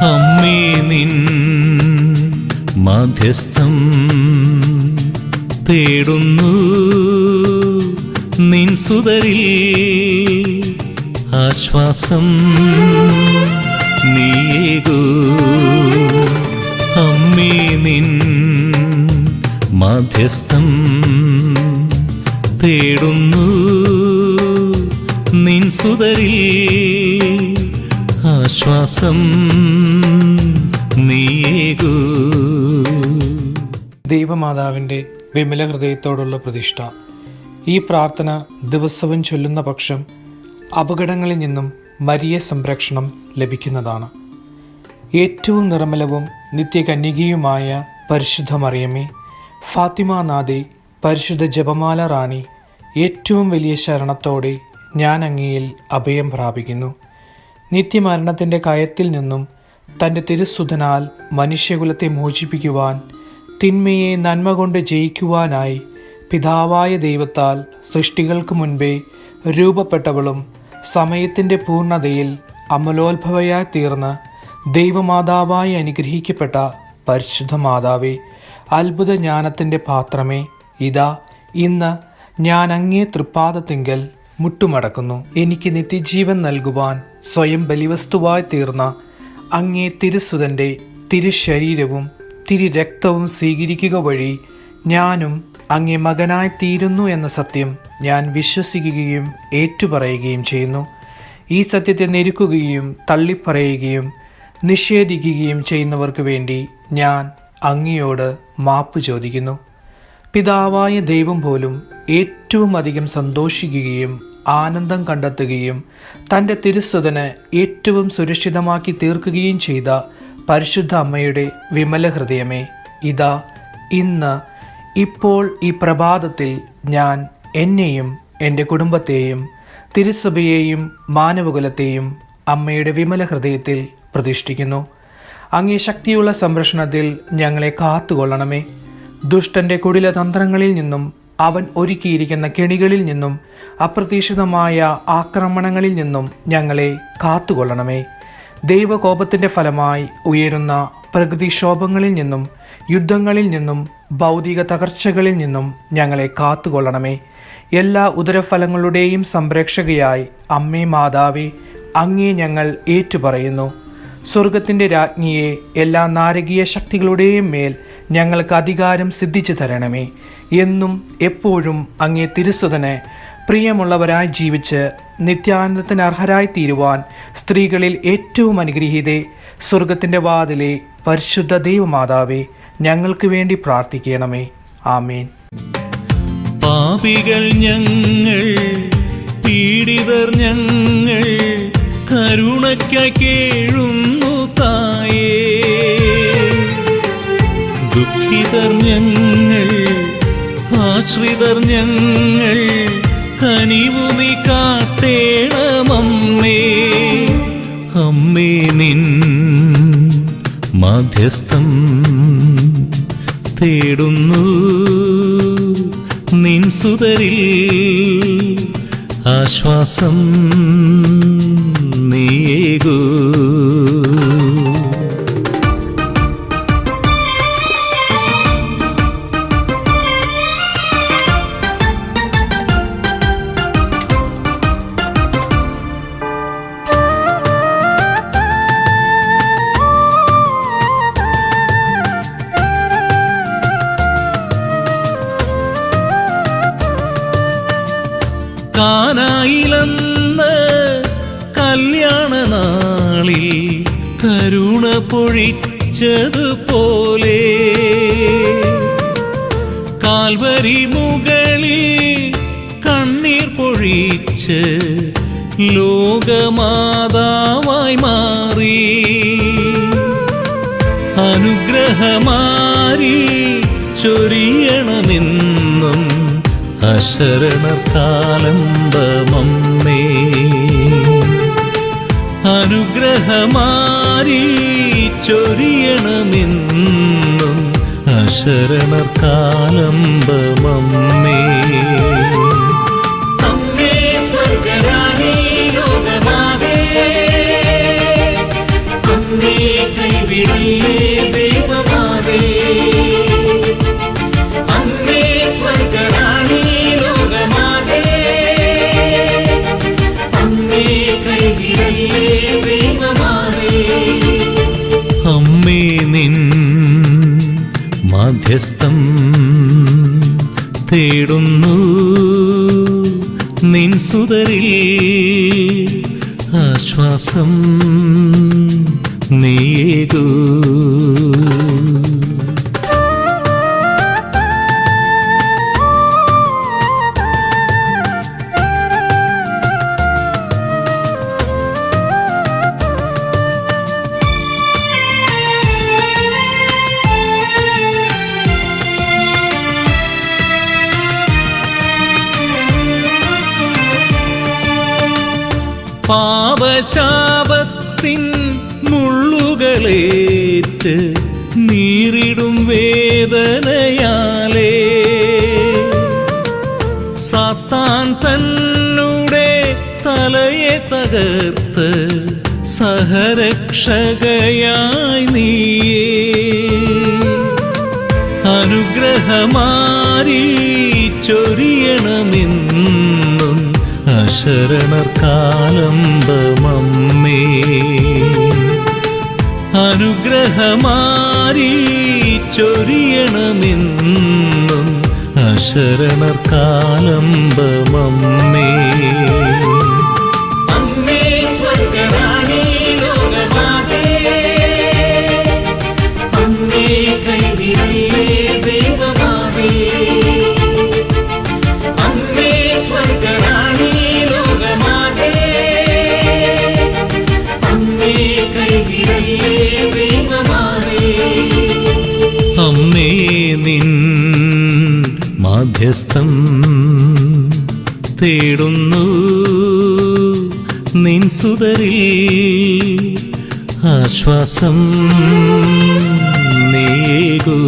അമ്മേ നിൻ മാധ്യസ്ഥം തേടുന്നു. നിൻ സുതരിൽ ആശ്വാസം നീയേകൂ. അമ്മേ നിൻ മാധ്യസ്ഥം തേടുന്നു. നിൻ സുതരിൽ ആശ്വാസം നീയേകൂ. ദൈവമാതാവിന്റെ വിമല ഹൃദയത്തോടുള്ള പ്രതിഷ്ഠ. ഈ പ്രാർത്ഥന ദിവസവും ചൊല്ലുന്ന പക്ഷം അപകടങ്ങളിൽ നിന്നും മരിയ സംരക്ഷണം ലഭിക്കുന്നതാണ്. ഏറ്റവും നിർമ്മലവും നിത്യകന്യകയുമായ പരിശുദ്ധ മറിയമ്മേ ഫാത്തിമ നാദെ പരിശുദ്ധ ജപമാല റാണി ഏറ്റവും വലിയ ശരണത്തോടെ ഞാൻ അങ്ങയിൽ അഭയം പ്രാപിക്കുന്നു. നിത്യമരണത്തിന്റെ കയത്തിൽ നിന്നും തന്റെ തിരുസുധനാൽ മനുഷ്യകുലത്തെ മോചിപ്പിക്കുവാൻ തിന്മയെ നന്മ കൊണ്ട് ജയിക്കുവാനായി പിതാവായ ദൈവത്താൽ സൃഷ്ടികൾക്ക് മുൻപേ രൂപപ്പെട്ടവളും സമയത്തിന്റെ പൂർണതയിൽ അമലോത്ഭവയായി തീർന്ന് ദൈവമാതാവായി അനുഗ്രഹിക്കപ്പെട്ട പരിശുദ്ധ മാതാവേ അത്ഭുത ജ്ഞാനത്തിന്റെ പാത്രമേ ഇതാ. ഇന്ന് ഞാൻ അങ്ങേ തൃപ്പാദത്തിങ്കൽ മുട്ടുമടക്കുന്നു. എനിക്ക് നിത്യജീവൻ നൽകുവാൻ സ്വയം ബലിവസ്തുവായി തീർന്ന അങ്ങേ തിരുസുതന്റെ തിരുശരീരവും തിരുരക്തവും സ്വീകരിക്കുക വഴി ഞാനും അങ്ങേ മകനായി തീരുന്നു എന്ന സത്യം ഞാൻ വിശ്വസിക്കുകയും ഏറ്റുപറയുകയും ചെയ്യുന്നു. ഈ സത്യത്തെ നെരുക്കുകയും തള്ളിപ്പറയുകയും നിഷേധിക്കുകയും ചെയ്യുന്നവർക്ക് വേണ്ടി ഞാൻ അങ്ങയോട് മാപ്പ് ചോദിക്കുന്നു. പിതാവായ ദൈവം പോലും ഏറ്റവും അധികം സന്തോഷിക്കുകയും ആനന്ദം കണ്ടെത്തുകയും തന്റെ തിരുസ്വതന് ഏറ്റവും സുരക്ഷിതമാക്കി തീർക്കുകയും ചെയ്ത പരിശുദ്ധ അമ്മയുടെ വിമല ഹൃദയമേ ഇതാ ഇന്ന് ഇപ്പോൾ ഈ പ്രഭാതത്തിൽ ഞാൻ എന്നെയും എന്റെ കുടുംബത്തെയും തിരുസഭയെയും മാനവകുലത്തെയും അമ്മയുടെ വിമല ഹൃദയത്തിൽ പ്രതിഷ്ഠിക്കുന്നു. അങ്ങേ ശക്തിയുള്ള സംരക്ഷണത്തിൽ ഞങ്ങളെ കാത്തുകൊള്ളണമേ. ദുഷ്ടന്റെ കുടിലതന്ത്രങ്ങളിൽ നിന്നും അവൻ ഒരുക്കിയിരിക്കുന്ന കെണികളിൽ നിന്നും അപ്രതീക്ഷിതമായ ആക്രമണങ്ങളിൽ നിന്നും ഞങ്ങളെ കാത്തുകൊള്ളണമേ. ദൈവകോപത്തിന്റെ ഫലമായി ഉയരുന്ന പ്രകൃതിക്ഷോഭങ്ങളിൽ നിന്നും യുദ്ധങ്ങളിൽ നിന്നും ഭൗതിക തകർച്ചകളിൽ നിന്നും ഞങ്ങളെ കാത്തുകൊള്ളണമേ. എല്ലാ ഉദരഫലങ്ങളുടെയും സംരക്ഷകയായി അമ്മേ മാതാവേ അങ്ങേ ഞങ്ങൾ ഏറ്റുപറയുന്നു. സ്വർഗത്തിന്റെ രാജ്ഞിയെ എല്ലാ നാരകീയ ശക്തികളുടെയും മേൽ ഞങ്ങൾക്ക് അധികാരം സിദ്ധിച്ചു തരണമേ. എന്നും എപ്പോഴും അങ്ങേ തിരുസുതന് പ്രിയമുള്ളവരായി ജീവിച്ച് നിത്യാനന്ദത്തിന് അർഹരായി തീരുവാൻ സ്ത്രീകളിൽ ഏറ്റവും അനുഗ്രഹീതെ സ്വർഗത്തിന്റെ വാതിലെ പരിശുദ്ധ ദൈവമാതാവേ ഞങ്ങൾക്ക് വേണ്ടി പ്രാർത്ഥിക്കണമേ. ആമേൻ. പാപികൾ ഞങ്ങൾ പീഡിതർ ഞങ്ങൾ കരുണയ്ക്ക കേഴുന്നു തായേ. ദുഃഖിതർ ഞങ്ങൾ ആശ്രിതർ ഞങ്ങൾ കനിവു നീ കാത്തേണമമ്മേ. അമ്മേ നിൻ മാധ്യസ്ഥം തേടുന്നു. നിൻ സുതരിൽ ആശ്വാസം നീയേകൂ. പൊഴിച്ചതുപോലെ കാൽവരി മുകളിൽ കണ്ണീർ പൊഴിച്ച് ലോകമാതാവായി മാറി. അനുഗ്രഹമാരി ചൊരിയണമെന്നും അശരണകാലംബമമ്മേ അനുഗ്രഹമാരി ചൊരിയണമെന്നും അശരണകാലംബമമ്മേ അമ്മേ മധ്യസ്ഥം തേടുന്നു. നിൻ സുതരിൽ ആശ്വാസം നീയേകൂ. ശാപത്തിൻ മുള്ളുകളേറ്റ് നീറിടും വേദനയാലേ. സാത്താൻ തന്നെ തലയെ തകർത്ത് സഹരക്ഷകയായി നീയേ. അനുഗ്രഹമാരി ചൊരിയണമെന്ന് ശരണർ അനുഗ്രഹമാരി ചൊരിയണമെന്നും അശരണർ മധ്യസ്ഥം തേടുന്നു. നിൻ സുതരിൽ ആശ്വാസം നേകൂ